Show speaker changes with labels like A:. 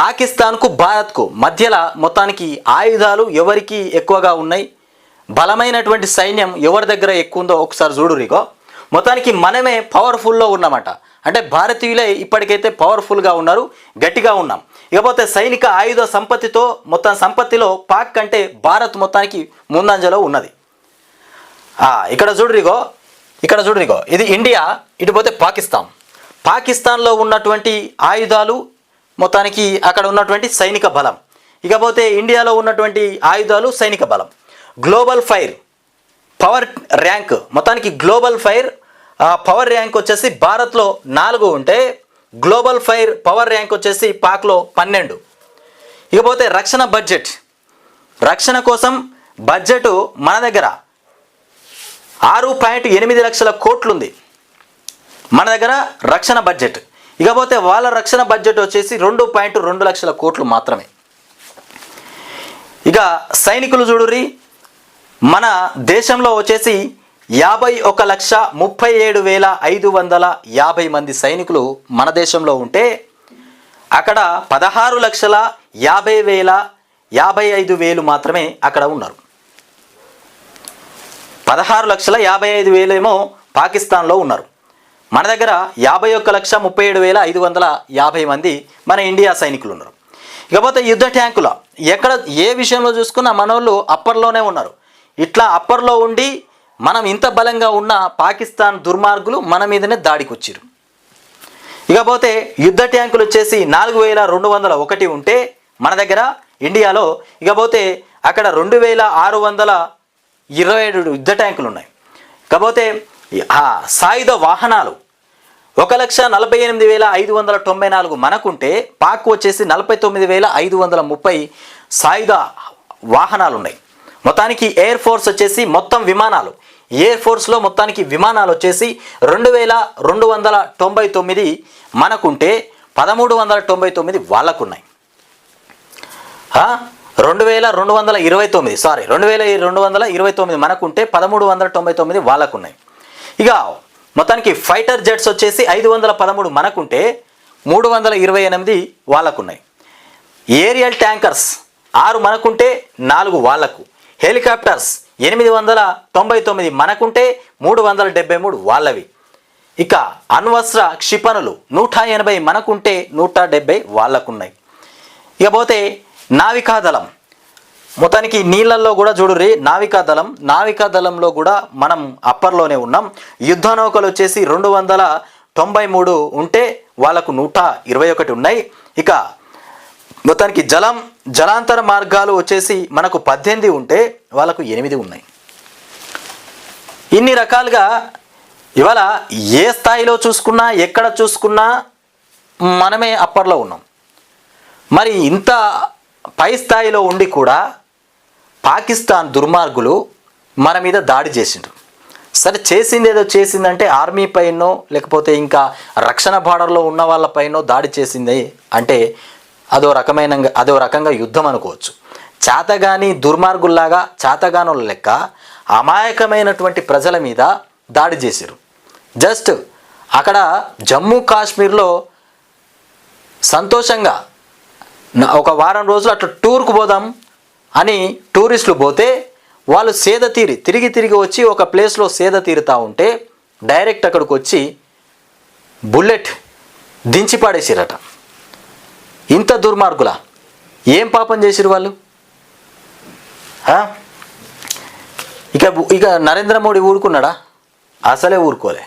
A: పాకిస్తాన్కు భారత్కు మధ్యలో మొత్తానికి ఆయుధాలు ఎవరికి ఎక్కువగా ఉన్నాయి? బలమైనటువంటి సైన్యం ఎవరి దగ్గర ఎక్కువ ఉందో ఒకసారి చూడు రిగో. మొత్తానికి మనమే పవర్ఫుల్లో ఉన్నామట. అంటే భారతీయులే ఇప్పటికైతే పవర్ఫుల్గా ఉన్నారు గట్టిగా ఉన్నాం. ఇకపోతే సైనిక ఆయుధ సంపత్తితో మొత్తం సంపత్తిలో పాక్ కంటే భారత్ మొత్తానికి ముందంజలో ఉన్నది. ఇక్కడ చూడరిగో ఇక్కడ చూడరిగో ఇది ఇండియా ఇటుపోతే పాకిస్తాన్. పాకిస్తాన్లో ఉన్నటువంటి ఆయుధాలు మొత్తానికి అక్కడ ఉన్నటువంటి సైనిక బలం. ఇకపోతే ఇండియాలో ఉన్నటువంటి ఆయుధాలు సైనిక బలం. Global fire power rank. మొత్తానికి గ్లోబల్ ఫైర్ పవర్ ర్యాంక్ వచ్చేసి భారత్లో నాలుగు ఉంటే గ్లోబల్ ఫైర్ పవర్ ర్యాంక్ వచ్చేసి పాక్లో పన్నెండు. ఇకపోతే రక్షణ బడ్జెట్. రక్షణ కోసం బడ్జెట్ మన దగ్గర ఆరు పాయింట్ ఎనిమిది లక్షల కోట్లుంది. మన దగ్గర రక్షణ బడ్జెట్. ఇకపోతే వాళ్ళ రక్షణ బడ్జెట్ వచ్చేసి రెండు పాయింట్ రెండు లక్షల కోట్లు మాత్రమే. ఇక సైనికులు చూడురి మన దేశంలో వచ్చేసి యాభై ఒక లక్ష ముప్పై ఏడు వేల ఐదు వందల యాభై మంది సైనికులు మన దేశంలో ఉంటే అక్కడ పదహారు లక్షల యాభై వేల యాభై ఐదు వేలు మాత్రమే అక్కడ ఉన్నారు. పదహారు లక్షల యాభై ఐదు వేలేమో పాకిస్తాన్లో ఉన్నారు. మన దగ్గర యాభై ఒక్క లక్ష ముప్పై ఏడు వేల ఐదు వందల యాభై మంది మన ఇండియా సైనికులు ఉన్నారు ఇకపోతే యుద్ధ ట్యాంకుల ఎక్కడ ఏ విషయంలో చూసుకున్నా మనోళ్ళు అప్పర్లోనే ఉన్నారు. ఇట్లా అప్పర్లో ఉండి మనం ఇంత బలంగా ఉన్న పాకిస్తాన్ దుర్మార్గులు మన మీదనే దాడికొచ్చారు ఇకపోతే యుద్ధ ట్యాంకులు వచ్చేసి నాలుగు వేల రెండు వందల ఒకటి ఉంటే మన దగ్గర ఇండియాలో ఇకపోతే అక్కడ రెండు వేల ఆరు వందల ఇరవై ఏడు యుద్ధ ట్యాంకులు ఉన్నాయి కాకపోతే ఆ సాయుధ వాహనాలు ఒక లక్ష నలభై ఎనిమిది వేల ఐదు వందల తొంభై నాలుగు మనకుంటే పాక్ వచ్చేసి నలభై తొమ్మిది వేల ఐదు వందల ముప్పై సాయుధ వాహనాలు ఉన్నాయి మొత్తానికి ఎయిర్ ఫోర్స్ వచ్చేసి మొత్తం విమానాలు. ఎయిర్ ఫోర్స్లో మొత్తానికి విమానాలు వచ్చేసి రెండు వేల రెండు వందల తొంభై తొమ్మిది మనకుంటే పదమూడు వందల తొంభై తొమ్మిది వాళ్ళకున్నాయి. రెండు వేల రెండు వందల ఇరవై తొమ్మిది సారీ రెండు వేల రెండు వందల ఇరవై తొమ్మిది మనకుంటే పదమూడు వందల తొంభై తొమ్మిది వాళ్ళకున్నాయి. ఇక మొత్తానికి ఫైటర్ జెట్స్ వచ్చేసి ఐదు వందల పదమూడు మనకుంటే మూడు వందల ఇరవై ఎనిమిది వాళ్ళకున్నాయి. ఏరియల్ ట్యాంకర్స్ ఆరు మనకుంటే నాలుగు వాళ్ళకు హెలికాప్టర్స్ ఎనిమిది వందల తొంభై తొమ్మిది మనకుంటే మూడు వందల డెబ్బై మూడు వాళ్ళవి. ఇక అణ్వస్త్ర క్షిపణులు నూట ఎనభై మనకుంటే నూట డెబ్బై వాళ్ళకున్నాయి. ఇకపోతే నావికాదళం మొత్తానికి నీళ్ళల్లో కూడా చూడుర్రి నావికా దళంలో కూడా మనం అప్పర్లోనే ఉన్నాం. యుద్ధ నౌకలు వచ్చేసి రెండు వందల తొంభై మూడు ఉంటే వాళ్ళకు నూట ఇరవై ఒకటి ఉన్నాయి. ఇక మొత్తానికి జలం జలాంతర మార్గాలు వచ్చేసి మనకు పద్దెనిమిది ఉంటే వాళ్ళకు ఎనిమిది ఉన్నాయి. ఇన్ని రకాలుగా ఇవాళ ఏ స్థాయిలో చూసుకున్నా ఎక్కడ చూసుకున్నా మనమే అప్పర్లో ఉన్నాం. మరి ఇంత పై స్థాయిలో ఉండి కూడా పాకిస్తాన్ దుర్మార్గులు మన మీద దాడి చేసిండ్రు. సరే చేసింది ఏదో చేసిందంటే ఆర్మీ పైనో లేకపోతే ఇంకా రక్షణ బార్డర్లో ఉన్న వాళ్ళపైనో దాడి చేసింది అంటే అదో రకమైన అదో రకంగా యుద్ధం అనుకోవచ్చు. చేతగాని దుర్మార్గుల్లాగా చేతగానుల లెక్క అమాయకమైనటువంటి ప్రజల మీద దాడి చేశారు జస్ట్ అక్కడ జమ్మూ కాశ్మీర్లో సంతోషంగా ఒక వారం రోజులు అట్లా టూర్కు పోదాం అని టూరిస్టులు పోతే వాళ్ళు సేద తీరి తిరిగి తిరిగి వచ్చి ఒక ప్లేస్లో సేద తీరుతూ ఉంటే డైరెక్ట్ అక్కడికి వచ్చి బుల్లెట్ దించి పాడేసిరట. ఇంత దుర్మార్గులా? ఏం పాపం చేసిరు వాళ్ళు? ఇక ఇక నరేంద్ర మోడీ ఊరుకున్నాడా? అసలే ఊరుకోలే.